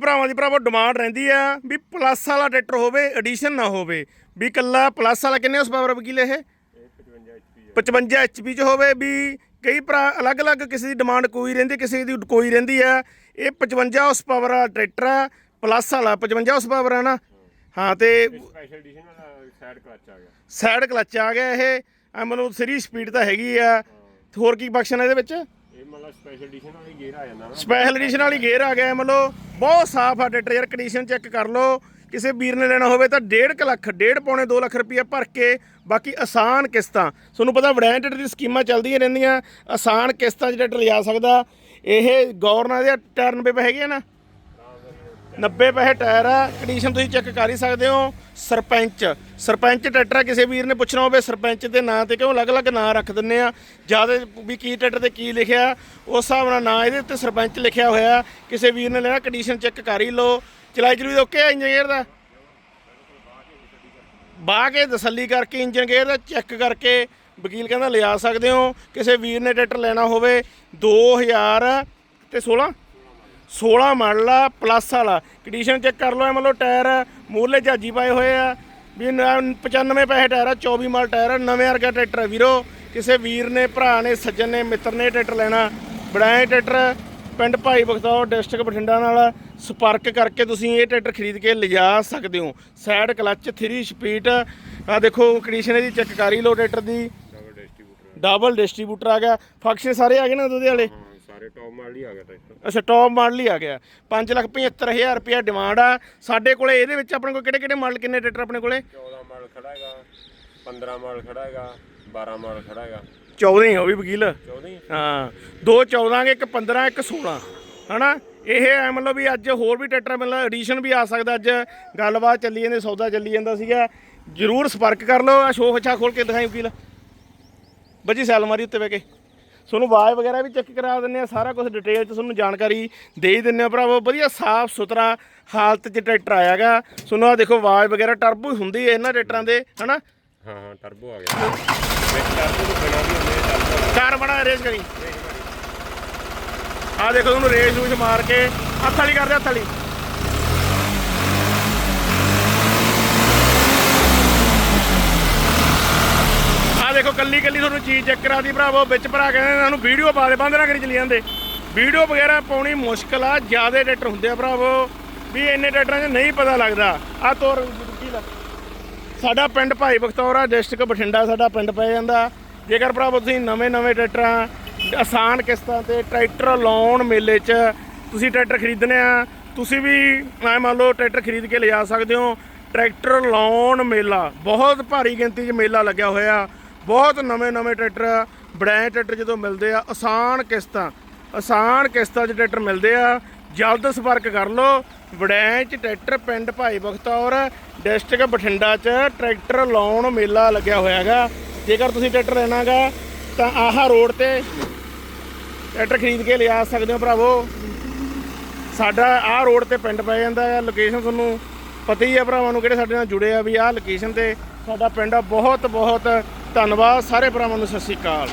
ਭਰਾਵਾਂ ਦੀ ਭਰਾਵੋ ਡਿਮਾਂਡ ਰਹਿੰਦੀ ਆ ਵੀ ਪਲੱਸ ਵਾਲਾ ਟਰੈਕਟਰ ਹੋਵੇ ਐਡੀਸ਼ਨ ਨਾ ਹੋਵੇ। ਵੀ ਕੱਲਾ ਪਲੱਸ ਵਾਲਾ ਕਿੰਨੇ ਉਸ ਪਾਵਰ ਵਕੀਲ ਇਹ? 55 ਐਚਪੀ ਚ ਹੋਵੇ ਵੀ ਕਈ ਭਰਾ ਅਲੱਗ-ਅਲੱਗ ਕਿਸੇ ਦੀ ਡਿਮਾਂਡ ਕੋਈ ਰਹਿੰਦੀ ਕਿਸੇ ਦੀ ਕੋਈ ਰਹਿੰਦੀ ਆ। ਇਹ 55 ਉਸ ਪਾਵਰ ਵਾਲਾ ਟਰੈਕਟਰ ਆ ਪਲੱਸ ਵਾਲਾ 55 ਉਸ ਪਾਵਰ ਆ ਨਾ। ਹਾਂ ਤੇ ਸਪੈਸ਼ਲ ਐਡੀਸ਼ਨ ਵਾਲਾ ਸਾਈਡ ਕਲਚ ਆ ਗਿਆ। ਸਾਈਡ ਕਲਚ ਆ ਗਿਆ ਇਹ। ਮਤਲਬ 3 ਸਪੀਡ ਤਾਂ ਹੈਗੀ ਆ। ਹੋਰ ਕੀ ਬਖਸ਼ਣ ਇਹਦੇ ਵਿੱਚ? ਮਤਲਬ ਸਪੈਸ਼ਲ ਐਡੀਸ਼ਨ ਵਾਲੀ ਗੇਅਰ ਆ ਜਾਂਦਾ ਨਾ। ਸਪੈਸ਼ਲ ਐਡੀਸ਼ਨ ਵਾਲੀ ਗੇਅਰ ਆ ਗਿਆ, ਮਤਲਬ ਬਹੁਤ ਸਾਫ਼ ਆ ਟਰੈਕਟਰ ਯਾਰ ਕੰਡੀਸ਼ਨ ਚੈੱਕ ਕਰ ਲਓ। ਕਿਸੇ ਵੀਰ ਨੇ ਲੈਣਾ ਹੋਵੇ ਤਾਂ 1.5 ਲੱਖ 1.5 ਪੌਣੇ 2 ਲੱਖ ਰੁਪਏ ਭਰ ਕੇ ਬਾਕੀ ਆਸਾਨ ਕਿਸ਼ਤਾਂ। ਤੁਹਾਨੂੰ ਪਤਾ ਵੜੈਂ ਦੀ ਸਕੀਮਾਂ ਚੱਲਦੀਆਂ ਰਹਿੰਦੀਆਂ, ਆਸਾਨ ਕਿਸ਼ਤਾਂ 'ਚ ਟਰੈਕਟਰ ਲਿਆ ਸਕਦਾ। ਇਹ ਗੌਰ ਨਾਲ ਦੇ ਟਾਇਰ 90 ਹੈਗੇ ਨਾ। 90 ਪੈਸੇ ਟਾਇਰ ਆ ਕੰਡੀਸ਼ਨ ਤੁਸੀਂ ਚੈੱਕ ਕਰ ਹੀ ਸਕਦੇ ਹੋ ਸਰਪੰਚ। ਸਰਪੰਚ ਟਰੈਕਟਰ ਆ, ਕਿਸੇ ਵੀਰ ਨੇ ਪੁੱਛਣਾ ਹੋਵੇ ਸਰਪੰਚ ਦੇ ਨਾਂ ਤੇ ਕਿਉਂ ਅਲੱਗ-ਅਲੱਗ ਨਾਂ ਰੱਖ ਦਿੰਨੇ ਆ? ਜ਼ਿਆਦਾ ਵੀ ਕੀ ਟਰੈਕਟਰ ਤੇ ਕੀ ਲਿਖਿਆ ਉਸ ਹਿਸਾਬ ਨਾਲ ਨਾਂ ਇਹਦੇ ਉੱਤੇ ਸਰਪੰਚ ਲਿਖਿਆ ਹੋਇਆ ਕਿਸੇ ਵੀਰ ਨੇ ਲੈਣਾ ਕੰਡੀਸ਼ਨ ਚੈੱਕ ਕਰ ਹੀ ਲਓ। ਚਲਾਈ ਚਲੂਈ ਓਕੇ ਆ ਇੰਜੀਨੀਅਰ ਦਾ? ਬਾਹ ਕੇ ਤਸੱਲੀ ਕਰਕੇ ਇੰਜਨ ਗੇਅਰ ਦਾ ਚੈੱਕ ਕਰਕੇ ਵਕੀਲ ਕਹਿੰਦਾ ਲਿਆ ਸਕਦੇ ਹੋ। ਕਿਸੇ ਵੀਰ ਨੇ ਟਰੈਕਟਰ ਲੈਣਾ ਹੋਵੇ 2000 ਤੇ 16 16 ਮਾਡਲ ਆ ਪਲੱਸ ਵਾਲਾ। ਕੰਡੀਸ਼ਨ ਚੈੱਕ ਕਰ ਲਓ ਇਹ ਮਤਲਬ ਟਾਇਰ ਮੂਹਰਲੇ ਜਹਾਜੀ ਪਾਏ ਹੋਏ ਆ। ਵੀ ਨ- 95 ਪੈਸੇ ਟਾਇਰ ਆ 24 ਮਾਡਲ ਟਾਇਰ ਆ ਨਵੇਂ ਵਰਗਾ ਟਰੈਕਟਰ ਆ ਵੀਰੋ। ਕਿਸੇ ਵੀਰ ਨੇ ਭਰਾ ਨੇ ਸੱਜਣ ਨੇ ਮਿੱਤਰ ਨੇ ਟਰੈਕਟਰ ਲੈਣਾ। ਬਣਾਏ ਟਰੈਕਟਰ ਪਿੰਡ ਭਾਈ ਬਖਤੌਰ ਡਿਸਟ੍ਰਿਕਟ ਬਠਿੰਡਾ ਨਾਲ। ਸੰਪਰਕ ਕਰਕੇ ਤੁਸੀਂ ਇਹ ਟਰੈਕਟਰ ਖਰੀਦ ਕੇ ਲਿਜਾ ਸਕਦੇ ਹੋ। ਸਾਈਡ ਕਲੱਚ 3 ਸਪੀਡ ਆ ਦੇਖੋ ਕੰਡੀਸ਼ਨ ਇਹਦੀ ਚੈੱਕ ਕਰ ਹੀ ਲਓ ਟਰੈਕਟਰ ਦੀ। ਡਬਲ ਡਿਸਟ੍ਰੀਬਿਊਟਰ ਆ। ਗਿਆ। ਫੰਕਸ਼ਨ ਸਾਰੇ ਆ ਗਏ ਨਾ ਉਹਦੇ ਵਾਲੇ? ਸਾਰੇ ਟੌਪ ਮਾਡਲ ਹੀ ਆ ਗਿਆ ਟਰੈਕਟਰ। ਅੱਛਾ ਟੌਪ ਮਾਡਲ ਹੀ ਆ ਗਿਆ। 575000 ਰੁਪਇਆ ਡਿਮਾਂਡ ਆ। ਸਾਡੇ ਕੋਲੇ ਇਹਦੇ ਵਿੱਚ ਆਪਣੇ ਕੋਲ ਕਿਹੜੇ ਕਿਹੜੇ ਮਾਡਲ ਕਿੰਨੇ ਟਰੈਕਟਰ ਆਪਣੇ ਕੋਲੇ? 14 ਮਾਡਲ ਖੜਾ ਹੈਗਾ 15 ਮਾਡਲ ਖੜਾ ਹੈਗਾ 12 ਮਾਡਲ ਖੜਾ ਹੈਗਾ। 14 ਹੀ ਉਹ ਵੀ ਵਕੀਲ। 14 ਹੀ? ਦੋ 14 ਗੇ ਇੱਕ 15 ਇੱਕ 16 ਹਨਾ? ਇਹ ਐ ਮਤਲਬ ਵੀ ਅੱਜ ਹੋਰ ਵੀ ਟਰੈਕਟਰ ਮਤਲਬ ਐਡੀਸ਼ਨ ਵੀ ਆ ਸਕਦਾ ਅੱਜ। ਗੱਲਬਾਤ ਚੱਲੀ ਜਾਂਦੀ ਸੌਦਾ ਚੱਲੀ ਜਾਂਦਾ ਸੀਗਾ। ਜਰੂਰ ਸੰਪਰਕ ਕਰ ਲਓ ਆ ਸ਼ੋਅ ਅੱਛਾ ਖੋਲ ਕੇ ਦਿਖਾਈ ਵਕੀਲ। ਬੱਜੀ ਸੈਲਮਾਰੀ ਉੱਤੇ ਬਹਿ ਕੇ। ਤੁਹਾਨੂੰ ਆਵਾਜ਼ ਵਗੈਰਾ ਵੀ ਚੈੱਕ ਕਰਾ ਦਿੰਨੇ ਆ ਸਾਰਾ ਕੁਝ ਡਿਟੇਲ ਚ ਤੁਹਾਨੂੰ ਜਾਣਕਾਰੀ ਦੇ ਹੀ ਦਿੰਨੇ ਆ ਭਰਾਵੋ। ਵਧੀਆ ਸਾਫ਼ ਸੁਥਰਾ ਹਾਲਤ 'ਚ ਟਰੈਕਟਰ ਆਇਆਗਾ ਤੁਹਾਨੂੰ ਆ ਦੇਖੋ ਆਵਾਜ਼ ਵਗੈਰਾ ਟਰਬੋ ਹੁੰਦੀ ਹੈ ਇਹਨਾਂ ਟਰੈਕਟਰਾਂ ਦੇ ਹਨਾ? ਹਾਂ ਹਾਂ ਟਰਬੋ ਆ ਗਿਆ। ਵਿੱਚ ਟਰਬੋ ਤੋਂ ਬਿਨਾਂ ਵੀ ਹੁੰਦੇ ਟਰਬੋ ਕਾਰ ਬਣਾ ਰੇਸ ਕਰੀ। ਆ ਦੇਖੋ ਉਹਨੂੰ ਰੇਸ ਰੂਸ ਮਾਰ ਕੇ ਹੱਥ ਵਾਲੀ ਕਰਦੇ ਹੱਥ ਵਾਲੀ ਆ ਦੇਖੋ ਕੱਲੀ ਕੱਲੀ ਤੁਹਾਨੂੰ ਚੀਜ਼ ਚੈੱਕ ਕਰਾਦੀ ਭਰਾਵੋ, ਵਿੱਚ ਭਰਾ ਕਹਿੰਦੇ ਇਹਨਾਂ ਨੂੰ ਵੀਡੀਓ ਪਾ ਦੇ, ਬੰਦ ਨਾ ਕਰੀ ਚਲੀ ਜਾਂਦੇ। ਵੀਡੀਓ ਵਗੈਰਾ ਪਾਉਣੀ ਮੁਸ਼ਕਲ ਆ, ਜਿਆਦੇ ਟਰੈਕਟਰ ਹੁੰਦੇ ਆ ਭਰਾਵੋ। ਵੀ ਇੰਨੇ ਟਰੈਕਟਰਾਂ 'ਚ ਨਹੀਂ ਪਤਾ ਲੱਗਦਾ। ਆ ਤੋਰ, ਕੀ ਲੱਗ ਸਾਡਾ ਪਿੰਡ ਭਾਈ ਬਖਤੌਰ ਡਿਸਟ੍ਰਿਕਟ ਬਠਿੰਡਾ ਸਾਡਾ ਪਿੰਡ ਪੈ ਜਾਂਦਾ। ਜੇਕਰ ਭਰਾਵੋ ਤੁਸੀਂ ਨਵੇਂ ਨਵੇਂ ਟਰੈਕਟਰਾਂ ਆਸਾਨ ਕਿਸ਼ਤਾਂ ਤੇ ਟਰੈਕਟਰ ਲਾਉਣ ਮੇਲੇ 'ਚ ਤੁਸੀਂ ਟਰੈਕਟਰ ਖਰੀਦਣੇ ਆ, ਤੁਸੀਂ ਵੀ ਐ ਮੰਨ ਲਓ ਟਰੈਕਟਰ ਖਰੀਦ ਕੇ ਲਿਜਾ ਸਕਦੇ ਹੋ। ਟਰੈਕਟਰ ਲਾਉਣ ਮੇਲਾ, ਬਹੁਤ ਭਾਰੀ ਗਿਣਤੀ 'ਚ ਮੇਲਾ ਲੱਗਿਆ ਹੋਇਆ। ਬਹੁਤ ਨਵੇਂ ਨਵੇਂ ਟਰੈਕਟਰ ਬੜੈਂ ਟਰੈਕਟਰ ਜਦੋਂ ਮਿਲਦੇ ਆ, ਆਸਾਨ ਕਿਸ਼ਤਾਂ ਆਸਾਨ ਕਿਸ਼ਤਾਂ 'ਚ ਟਰੈਕਟਰ ਮਿਲਦੇ ਆ। ਜਲਦ ਸੰਪਰਕ ਕਰ ਲਓ ਵੜੈਂ 'ਚ ਟਰੈਕਟਰ ਪਿੰਡ ਭਾਈ ਬਖਤੌਰ, ਡਿਸਟ੍ਰਿਕਟ ਬਠਿੰਡਾ 'ਚ ਟਰੈਕਟਰ ਲਾਉਣ ਮੇਲਾ ਲੱਗਿਆ ਹੋਇਆ ਹੈਗਾ। ਜੇਕਰ ਤੁਸੀਂ ਟਰੈਕਟਰ ਲੈਣਾਗਾ ਤਾਂ ਆਹ ਰੋਡ ਤੇ ਟਰੈਕਟਰ ਖਰੀਦ ਕੇ ਲਿਆ ਸਕਦੇ ਹੋ ਭਰਾਵੋ। ਸਾਡਾ ਆਹ ਰੋਡ ਤੇ ਪਿੰਡ ਪੈ ਜਾਂਦਾ ਹੈ ਲੋਕੇਸ਼ਨ ਤੁਹਾਨੂੰ ਪਤਾ ਹੀ ਆ ਭਰਾਵਾਂ ਨੂੰ ਕਿਹੜੇ ਸਾਡੇ ਨਾਲ ਜੁੜੇ ਆ ਵੀ ਆਹ ਲੋਕੇਸ਼ਨ ਤੇ ਸਾਡਾ ਪਿੰਡ ਬਹੁਤ ਬਹੁਤ ਧੰਨਵਾਦ ਸਾਰੇ ਭਰਾਵਾਂ ਨੂੰ ਸਤਿ ਸ਼੍ਰੀ ਅਕਾਲ।